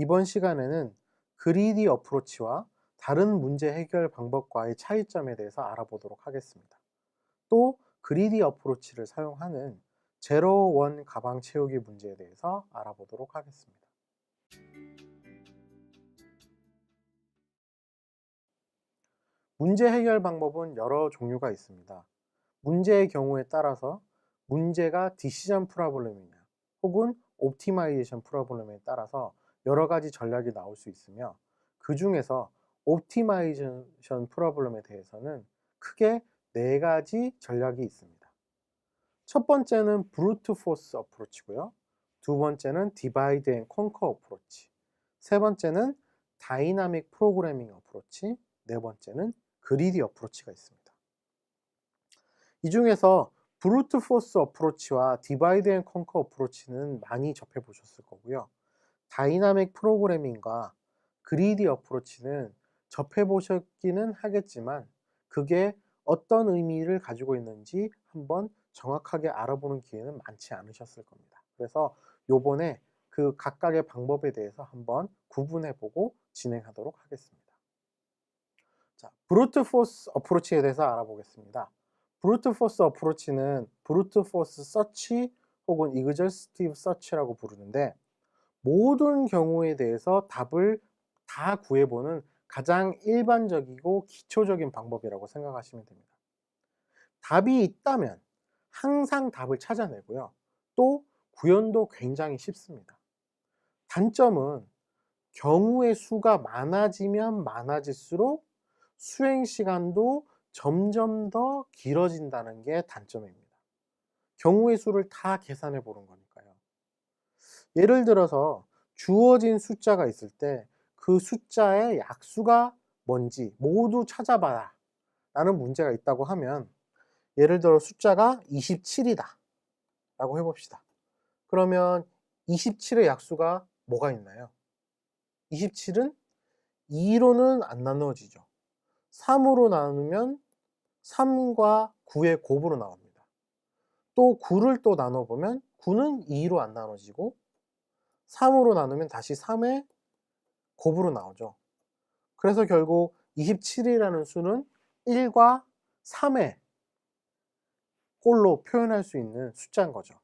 이번 시간에는 그리디 어프로치와 다른 문제 해결 방법과의 차이점에 대해서 알아보도록 하겠습니다. 또 그리디 어프로치를 사용하는 제로 원 가방 채우기 문제에 대해서 알아보도록 하겠습니다. 문제 해결 방법은 여러 종류가 있습니다. 문제의 경우에 따라서 문제가 디시전 프로블럼이냐 혹은 옵티마이제이션 프로블럼에 따라서 여러 가지 전략이 나올 수 있으며 그 중에서 옵티마이제이션 프로블럼에 대해서는 크게 네 가지 전략이 있습니다. 첫 번째는 브루트 포스 어프로치고요. 두 번째는 디바이드 앤 컨커 어프로치. 세 번째는 다이나믹 프로그래밍 어프로치. 네 번째는 그리디 어프로치가 있습니다. 이 중에서 브루트 포스 어프로치와 디바이드 앤 컨커 어프로치는 많이 접해 보셨을 거고요. 다이나믹 프로그래밍과 그리디 어프로치는 접해 보셨기는 하겠지만 그게 어떤 의미를 가지고 있는지 한번 정확하게 알아보는 기회는 많지 않으셨을 겁니다. 그래서 요번에 그 각각의 방법에 대해서 한번 구분해 보고 진행하도록 하겠습니다. 자, 브루트 포스 어프로치에 대해서 알아보겠습니다. 브루트 포스 어프로치는 브루트 포스 서치 혹은 이그저스티브 서치라고 부르는데 모든 경우에 대해서 답을 다 구해보는 가장 일반적이고 기초적인 방법이라고 생각하시면 됩니다. 답이 있다면 항상 답을 찾아내고요. 또 구현도 굉장히 쉽습니다. 단점은 경우의 수가 많아지면 많아질수록 수행 시간도 점점 더 길어진다는 게 단점입니다. 경우의 수를 다 계산해 보는 거니까요. 예를 들어서 주어진 숫자가 있을 때 그 숫자의 약수가 뭔지 모두 찾아봐라 라는 문제가 있다고 하면 예를 들어 숫자가 27이다 라고 해봅시다. 그러면 27의 약수가 뭐가 있나요? 27은 2로는 안 나누어지죠. 3으로 나누면 3과 9의 곱으로 나옵니다. 또 9를 또 나눠보면 9는 2로 안 나눠지고 3으로 나누면 다시 3의 곱으로 나오죠. 그래서 결국 27이라는 수는 1과 3의 꼴로 표현할 수 있는 숫자인 거죠.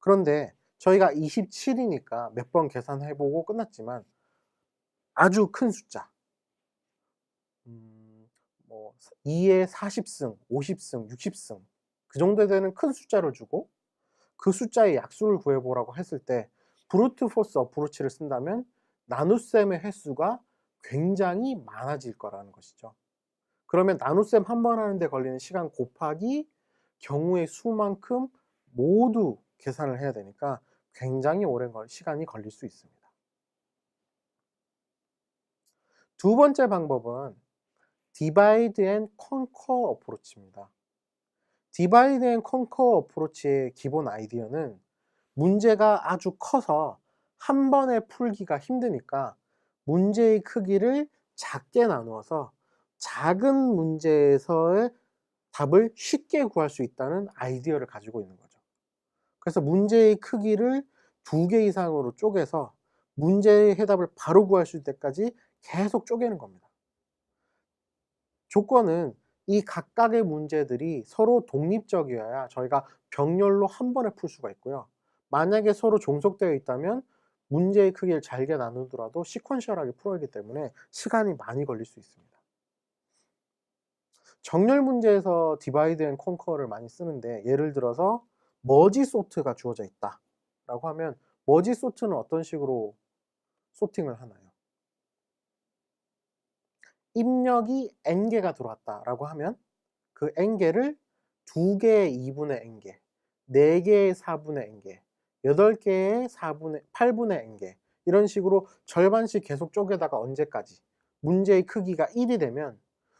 그런데 저희가 27이니까 몇 번 계산해보고 끝났지만 아주 큰 숫자 음, 뭐 2의 40승, 50승, 60승 그 정도 되는 큰 숫자를 주고 그 숫자의 약수를 구해보라고 했을 때 브루트 포스 어프로치를 쓴다면 나눗셈의 횟수가 굉장히 많아질 거라는 것이죠. 그러면 나눗셈 한 번 하는데 걸리는 시간 곱하기 경우의 수만큼 모두 계산을 해야 되니까 굉장히 오랜 시간이 걸릴 수 있습니다. 두 번째 방법은 디바이드 앤 컨커 어프로치입니다. 디바이드 앤 컨커 어프로치의 기본 아이디어는 문제가 아주 커서 한 번에 풀기가 힘드니까 문제의 크기를 작게 나누어서 작은 문제에서의 답을 쉽게 구할 수 있다는 아이디어를 가지고 있는 거죠. 그래서 문제의 크기를 두 개 이상으로 쪼개서 문제의 해답을 바로 구할 수 있을 때까지 계속 쪼개는 겁니다. 조건은 이 각각의 문제들이 서로 독립적이어야 저희가 병렬로 한 번에 풀 수가 있고요. 만약에 서로 종속되어 있다면 문제의 크기를 잘게 나누더라도 시퀀셜하게 풀어야 하기 때문에 시간이 많이 걸릴 수 있습니다. 정렬 문제에서 디바이드 앤 컨커를 많이 쓰는데 예를 들어서 머지 소트가 주어져 있다 라고 하면 머지 소트는 어떤 식으로 소팅을 하나요? 입력이 n개가 들어왔다 라고 하면 그 n개를 2개의 2분의 n개 4개의 4분의 n개 8개의 4분의 8분의 n개 이런 식으로 절반씩 계속 쪼개다가 언제까지 문제의 크기가 1이 되면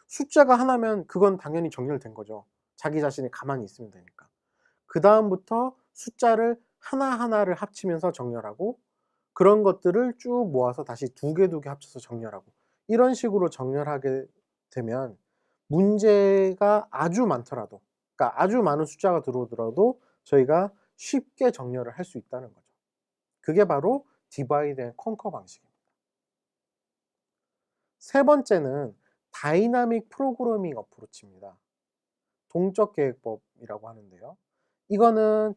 숫자가 하나면 그건 당연히 정렬된 거죠. 자기 자신이 가만히 있으면 되니까. 그 다음부터 숫자를 하나하나를 합치면서 정렬하고 그런 것들을 쭉 모아서 다시 두 개 두 개 합쳐서 정렬하고 이런 식으로 정렬하게 되면 문제가 아주 많더라도 그러니까 아주 많은 숫자가 들어오더라도 저희가 쉽게 정렬을 할 수 있다는 거죠. 그게 바로 디바이드 앤 컨커 방식입니다. 세 번째는 다이나믹 프로그래밍 어프로치입니다. 동적 계획법이라고 하는데요. 이거는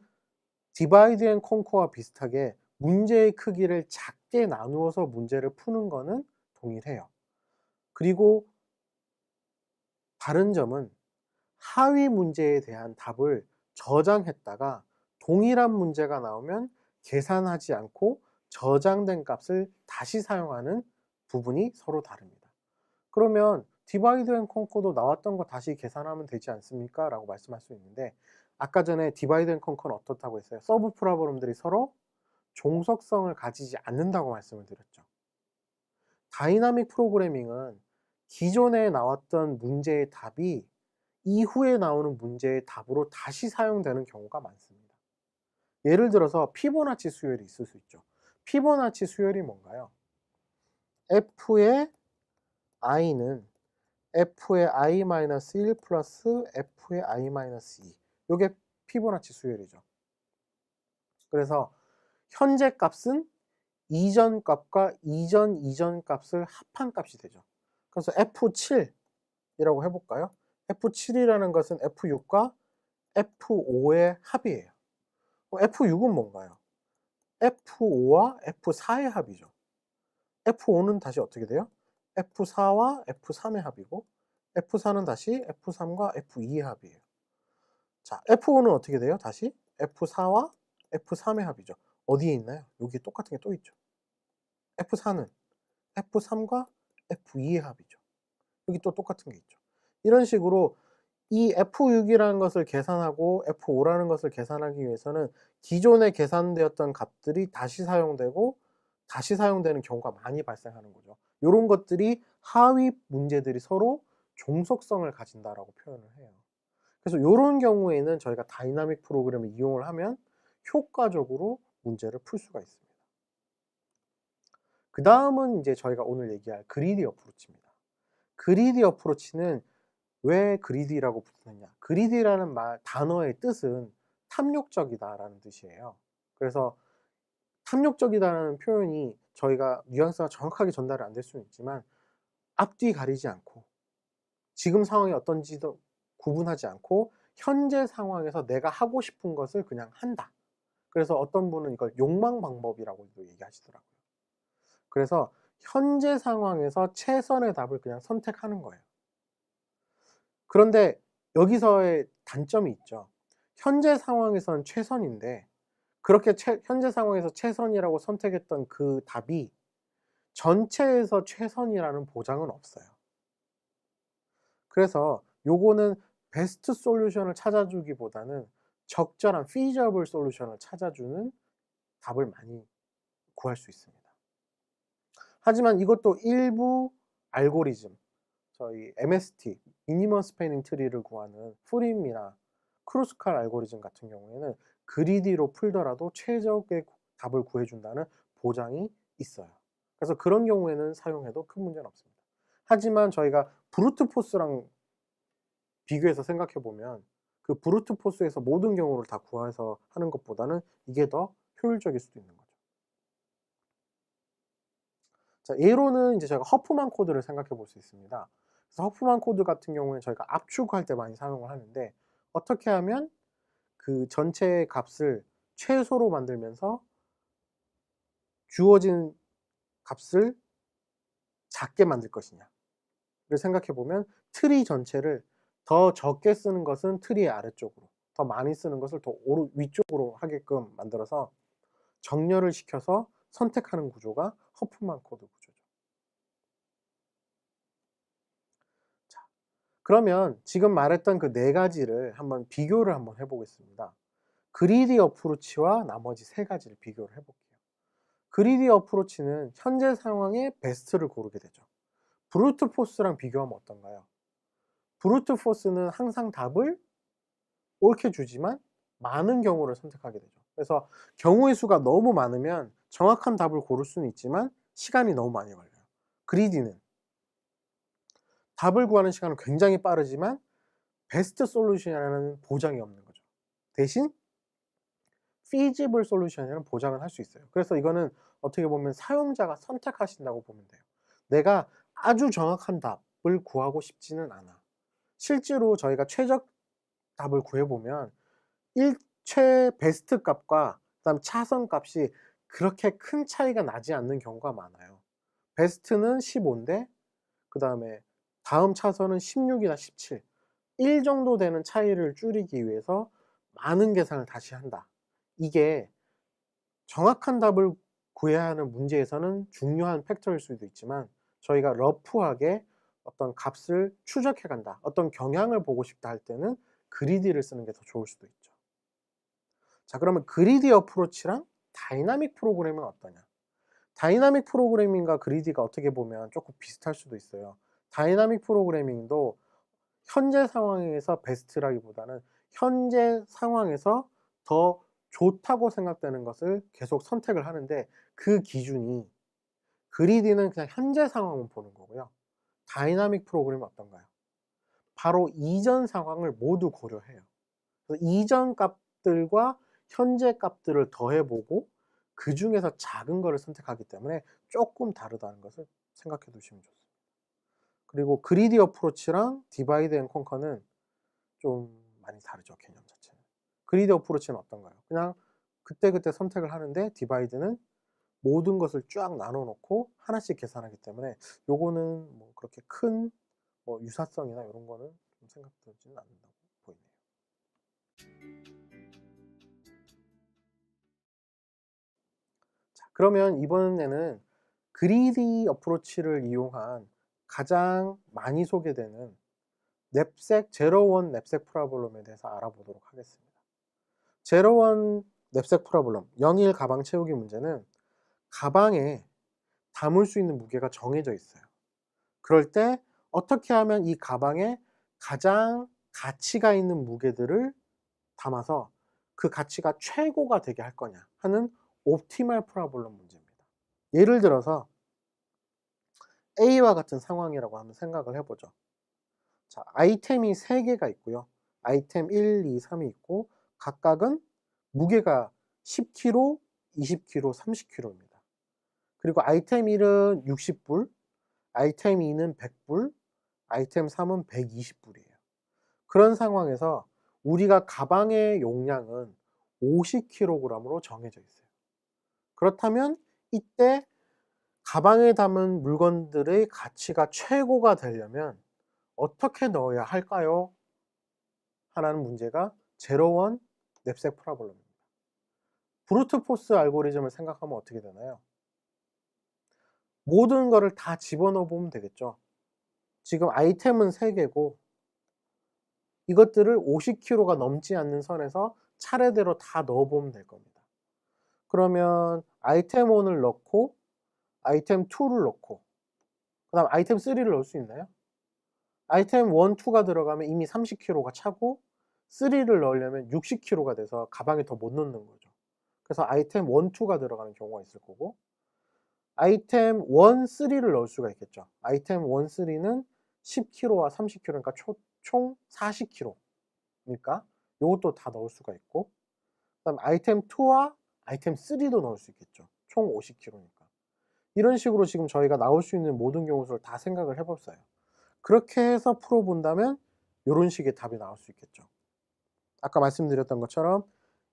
디바이드 앤 컨커와 비슷하게 문제의 크기를 작게 나누어서 문제를 푸는 거는 동일해요. 그리고 다른 점은 하위 문제에 대한 답을 저장했다가 동일한 문제가 나오면 계산하지 않고 저장된 값을 다시 사용하는 부분이 서로 다릅니다. 그러면 디바이드 앤 컨커도 나왔던 거 다시 계산하면 되지 않습니까? 라고 말씀할 수 있는데 아까 전에 디바이드 앤 컨커는 어떻다고 했어요? 서브 프로그램들이 서로 종속성을 가지지 않는다고 말씀을 드렸죠. 다이나믹 프로그래밍은 기존에 나왔던 문제의 답이 이후에 나오는 문제의 답으로 다시 사용되는 경우가 많습니다. 예를 들어서 피보나치 수열이 있을 수 있죠. 피보나치 수열이 뭔가요? f의 i는 f의 i-1 플러스 f의 i-2 이게 피보나치 수열이죠. 그래서 현재 값은 이전 값과 이전 이전 값을 합한 값이 되죠. 그래서 F7이라고 해볼까요? F7이라는 것은 F6과 F5의 합이에요. F6은 뭔가요? F5와 F4의 합이죠. F5는 다시 어떻게 돼요? F4와 F3의 합이고 F4는 다시 F3과 F2의 합이에요. 자, F5는 어떻게 돼요? 다시 F4와 F3의 합이죠. 어디에 있나요? 여기 똑같은 게 또 있죠. F4는 F3과 F2의 합이죠. 여기 또 똑같은 게 있죠. 이런 식으로 이 F6이라는 것을 계산하고 F5라는 것을 계산하기 위해서는 기존에 계산되었던 값들이 다시 사용되고 다시 사용되는 경우가 많이 발생하는 거죠. 이런 것들이 하위 문제들이 서로 종속성을 가진다라고 표현을 해요. 그래서 이런 경우에는 저희가 다이나믹 프로그램을 이용을 하면 효과적으로 문제를 풀 수가 있습니다. 그 다음은 이제 저희가 오늘 얘기할 그리디 어프로치입니다. 그리디 어프로치는 왜 그리디라고 붙느냐? 그리디라는 말, 단어의 뜻은 탐욕적이다라는 뜻이에요. 그래서 탐욕적이다라는 표현이 저희가 뉘앙스가 정확하게 전달이 안 될 수는 있지만 앞뒤 가리지 않고 지금 상황이 어떤지도 구분하지 않고 현재 상황에서 내가 하고 싶은 것을 그냥 한다. 그래서 어떤 분은 이걸 욕망 방법이라고도 얘기하시더라고요. 그래서 현재 상황에서 최선의 답을 그냥 선택하는 거예요. 그런데 여기서의 단점이 있죠. 현재 상황에서는 최선인데 그렇게 최, 현재 상황에서 최선이라고 선택했던 그 답이 전체에서 최선이라는 보장은 없어요. 그래서 요거는 베스트 솔루션을 찾아주기보다는 적절한 feasible 솔루션을 찾아주는 답을 많이 구할 수 있습니다. 하지만 이것도 일부 알고리즘, 저희 MST, 미니멈 스패닝 트리를 구하는 프림이나 크루스칼 알고리즘 같은 경우에는 그리디로 풀더라도 최적의 답을 구해준다는 보장이 있어요. 그래서 그런 경우에는 사용해도 큰 문제는 없습니다. 하지만 저희가 브루트 포스랑 비교해서 생각해 보면 그 브루트 포스에서 모든 경우를 다 구해서 하는 것보다는 이게 더 효율적일 수도 있는 거죠. 자, 예로는 이제 저희가 허프만 코드를 생각해 볼 수 있습니다. 그래서 허프만 코드 같은 경우에 저희가 압축할 때 많이 사용을 하는데 어떻게 하면 그 전체 값을 최소로 만들면서 주어진 값을 작게 만들 것이냐를 생각해 보면 트리 전체를 더 적게 쓰는 것은 트리의 아래쪽으로 더 많이 쓰는 것을 더 오르, 위쪽으로 하게끔 만들어서 정렬을 시켜서 선택하는 구조가 허프만 코드 구조죠. 자, 그러면 지금 말했던 그 네 가지를 한번 비교를 한번 해보겠습니다. 그리디 어프로치와 나머지 세 가지를 비교를 해볼게요. 그리디 어프로치는 현재 상황의 베스트를 고르게 되죠. 브루트 포스랑 비교하면 어떤가요? 브루트 포스는 항상 답을 옳게 주지만 많은 경우를 선택하게 되죠. 그래서 경우의 수가 너무 많으면 정확한 답을 고를 수는 있지만 시간이 너무 많이 걸려요. 그리디는 답을 구하는 시간은 굉장히 빠르지만 베스트 솔루션이라는 보장이 없는 거죠. 대신 feasible 솔루션이라는 보장을 할 수 있어요. 그래서 이거는 어떻게 보면 사용자가 선택하신다고 보면 돼요. 내가 아주 정확한 답을 구하고 싶지는 않아. 실제로 저희가 최적 답을 구해보면 일최 베스트 값과 그다음 차선 값이 그렇게 큰 차이가 나지 않는 경우가 많아요. 베스트는 15인데 그 다음에 다음 차선은 16이나 17. 1 정도 되는 차이를 줄이기 위해서 많은 계산을 다시 한다. 이게 정확한 답을 구해야 하는 문제에서는 중요한 팩터일 수도 있지만 저희가 러프하게 어떤 값을 추적해 간다. 어떤 경향을 보고 싶다 할 때는 그리디를 쓰는 게 더 좋을 수도 있죠. 자, 그러면 그리디 어프로치랑 다이나믹 프로그램은 어떠냐? 다이나믹 프로그래밍과 그리디가 어떻게 보면 조금 비슷할 수도 있어요. 다이나믹 프로그래밍도 현재 상황에서 베스트라기보다는 현재 상황에서 더 좋다고 생각되는 것을 계속 선택을 하는데 그 기준이 그리디는 그냥 현재 상황을 보는 거고요. 다이나믹 프로그램은 어떤가요? 바로 이전 상황을 모두 고려해요. 이전 값들과 현재 값들을 더해보고 그 중에서 작은 거를 선택하기 때문에 조금 다르다는 것을 생각해 두시면 좋습니다. 그리고 그리디 어프로치랑 디바이드 앤 컨커는 좀 많이 다르죠, 개념 자체는. 그리디 어프로치는 어떤가요? 그냥 그때그때 선택을 하는데 디바이드는 모든 것을 쫙 나눠 놓고 하나씩 계산하기 때문에 요거는 뭐 그렇게 큰 뭐 유사성이나 이런 거는 좀 생각되지는 않는다고 보이네요. 자, 그러면 이번에는 그리디 어프로치를 이용한 가장 많이 소개되는 냅색 제로원 냅색 프라블럼에 대해서 알아보도록 하겠습니다. 제로원 냅색 프라블럼 01 가방 채우기 문제는 가방에 담을 수 있는 무게가 정해져 있어요. 그럴 때 어떻게 하면 이 가방에 가장 가치가 있는 무게들을 담아서 그 가치가 최고가 되게 할 거냐 하는 옵티멀 프라블럼 문제입니다. 예를 들어서 A와 같은 상황이라고 한번 생각을 해보죠. 자, 아이템이 3개가 있고요. 아이템 1, 2, 3이 있고 각각은 무게가 10kg, 20kg, 30kg입니다. 그리고 아이템 1은 60불, 아이템 2는 100불, 아이템 3은 120불이에요. 그런 상황에서 우리가 가방의 용량은 50kg으로 정해져 있어요. 그렇다면 이때 가방에 담은 물건들의 가치가 최고가 되려면 어떻게 넣어야 할까요? 하라는 문제가 제로원 냅색 프라블럼입니다. 브루트 포스 알고리즘을 생각하면 어떻게 되나요? 모든 거를 다 집어넣어 보면 되겠죠. 지금 아이템은 3개고 이것들을 50kg가 넘지 않는 선에서 차례대로 다 넣어 보면 될 겁니다. 그러면 아이템 1을 넣고 아이템 2를 넣고 그 다음 아이템 3를 넣을 수 있나요? 아이템 1, 2가 들어가면 이미 30kg가 차고 3를 넣으려면 60kg가 돼서 가방에 더 못 넣는 거죠. 그래서 아이템 1, 2가 들어가는 경우가 있을 거고 아이템 1, 3를 넣을 수가 있겠죠. 아이템 1, 3는 10kg와 30kg니까 총 40kg니까 이것도 다 넣을 수가 있고 그다음 아이템 2와 아이템 3도 넣을 수 있겠죠. 총 50kg니까. 이런 식으로 지금 저희가 나올 수 있는 모든 경우수를 다 생각을 해봤어요. 그렇게 해서 풀어본다면 이런 식의 답이 나올 수 있겠죠. 아까 말씀드렸던 것처럼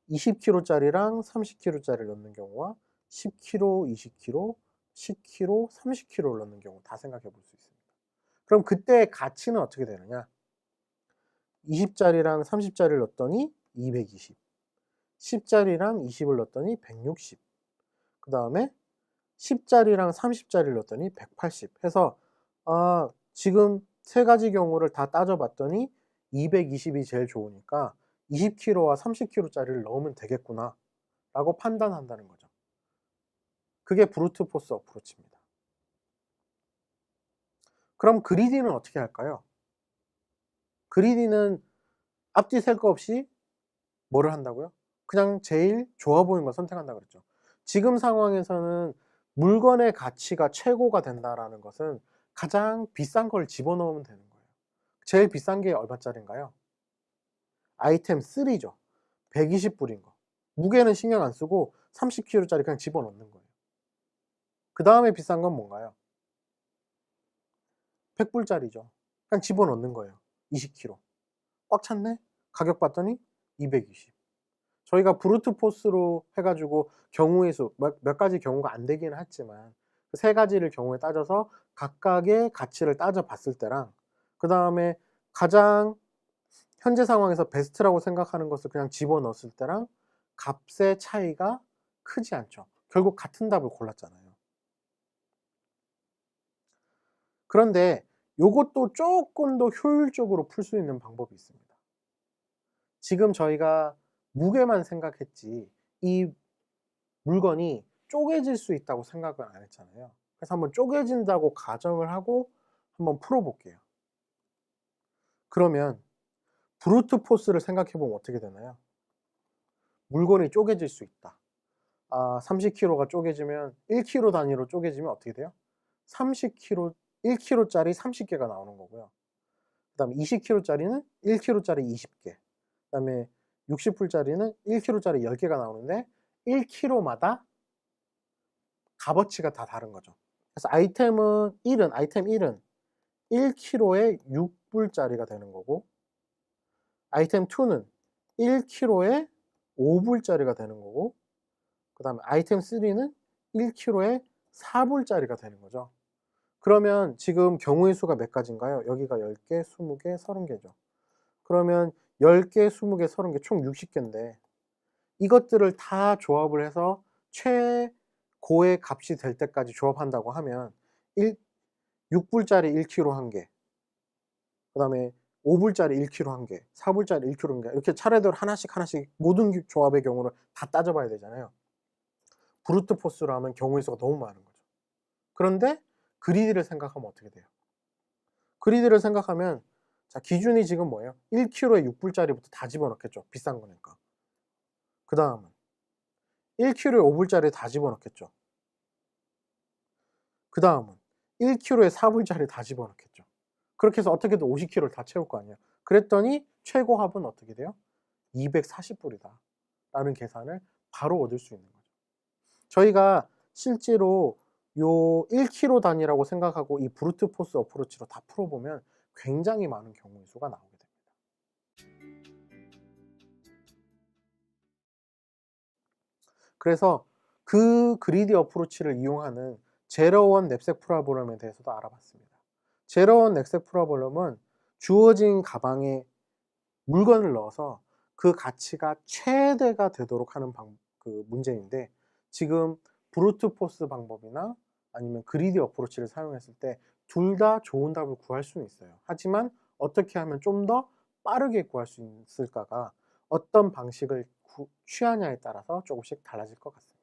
20kg짜리랑 30kg짜리를 넣는 경우와 10kg, 20kg, 10kg, 30kg를 넣는 경우 다 생각해 볼 수 있습니다. 그럼 그때의 가치는 어떻게 되느냐? 20짜리랑 30짜리를 넣었더니 220, 10짜리랑 20을 넣었더니 160, 그 다음에 10짜리랑 30짜리를 넣었더니 180 해서 아, 지금 세 가지 경우를 다 따져봤더니 220이 제일 좋으니까 20kg와 30kg짜리를 넣으면 되겠구나 라고 판단한다는 거죠. 그게 브루트 포스 어프로치입니다. 그럼 그리디는 어떻게 할까요? 그리디는 앞뒤 셀 거 없이 뭐를 한다고요? 그냥 제일 좋아 보이는 걸 선택한다 그랬죠. 지금 상황에서는 물건의 가치가 최고가 된다라는 것은 가장 비싼 걸 집어넣으면 되는 거예요. 제일 비싼 게 얼마짜리인가요? 아이템 3죠. 120불인 거. 무게는 신경 안 쓰고 30kg짜리 그냥 집어넣는 거예요. 그 다음에 비싼 건 뭔가요? 100불짜리죠. 그냥 집어넣는 거예요. 20kg. 꽉 찼네? 가격 봤더니 220. 저희가 브루트 포스로 해가지고 경우의 수, 몇, 몇 가지 경우가 안 되기는 했지만 그 세 가지를 경우에 따져서 각각의 가치를 따져봤을 때랑 그 다음에 가장 현재 상황에서 베스트라고 생각하는 것을 그냥 집어넣었을 때랑 값의 차이가 크지 않죠. 결국 같은 답을 골랐잖아요. 그런데 이것도 조금 더 효율적으로 풀 수 있는 방법이 있습니다. 지금 저희가 무게만 생각했지 이 물건이 쪼개질 수 있다고 생각을 안 했잖아요. 그래서 한번 쪼개진다고 가정을 하고 한번 풀어볼게요. 그러면 브루트 포스를 생각해 보면 어떻게 되나요? 물건이 쪼개질 수 있다. 아, 30kg가 쪼개지면 1kg 단위로 쪼개지면 어떻게 돼요? 30kg, 1kg짜리 30개가 나오는 거고요. 그 다음에 20kg짜리는 1kg짜리 20개. 그 다음에 60불짜리는 1kg짜리 10개가 나오는데 1kg마다 값어치가 다 다른 거죠. 그래서 아이템은 1은, 아이템 1은 1kg에 6불짜리가 되는 거고 아이템 2는 1kg에 5불짜리가 되는 거고 그 다음에 아이템 3는 1kg에 4불짜리가 되는 거죠. 그러면 지금 경우의 수가 몇 가지인가요? 여기가 10개, 20개, 30개죠. 그러면 10개, 20개, 30개 총 60개인데 이것들을 다 조합을 해서 최고의 값이 될 때까지 조합한다고 하면 1, 6불짜리 1kg 한 개, 그 다음에 5불짜리 1kg 한 개, 4불짜리 1kg 한 개, 이렇게 차례대로 하나씩 하나씩 모든 조합의 경우를 다 따져봐야 되잖아요. 브루트 포스로 하면 경우의 수가 너무 많은 거죠. 그런데 그리드를 생각하면 어떻게 돼요? 그리드를 생각하면 자 기준이 지금 뭐예요? 1kg에 6불짜리부터 다 집어넣겠죠. 비싼 거니까. 그 다음은 1kg에 5불짜리 다 집어넣겠죠. 그 다음은 1kg에 4불짜리 다 집어넣겠죠. 그렇게 해서 어떻게든 50kg를 다 채울 거 아니에요. 그랬더니 최고 합은 어떻게 돼요? 240불이다. 라는 계산을 바로 얻을 수 있는 거죠. 저희가 실제로 요 1kg 단위라고 생각하고 이 브루트 포스 어프로치로 다 풀어보면 굉장히 많은 경우의 수가 나오게 됩니다. 그래서 그 그리디 어프로치를 이용하는 제로원 냅색 프로블럼에 대해서도 알아봤습니다. 제로원 냅색 프로블럼은 주어진 가방에 물건을 넣어서 그 가치가 최대가 되도록 하는 방, 그 문제인데 지금 브루트 포스 방법이나 아니면 그리디 어프로치를 사용했을 때 둘 다 좋은 답을 구할 수는 있어요. 하지만 어떻게 하면 좀 더 빠르게 구할 수 있을까가 어떤 방식을 구, 취하냐에 따라서 조금씩 달라질 것 같습니다.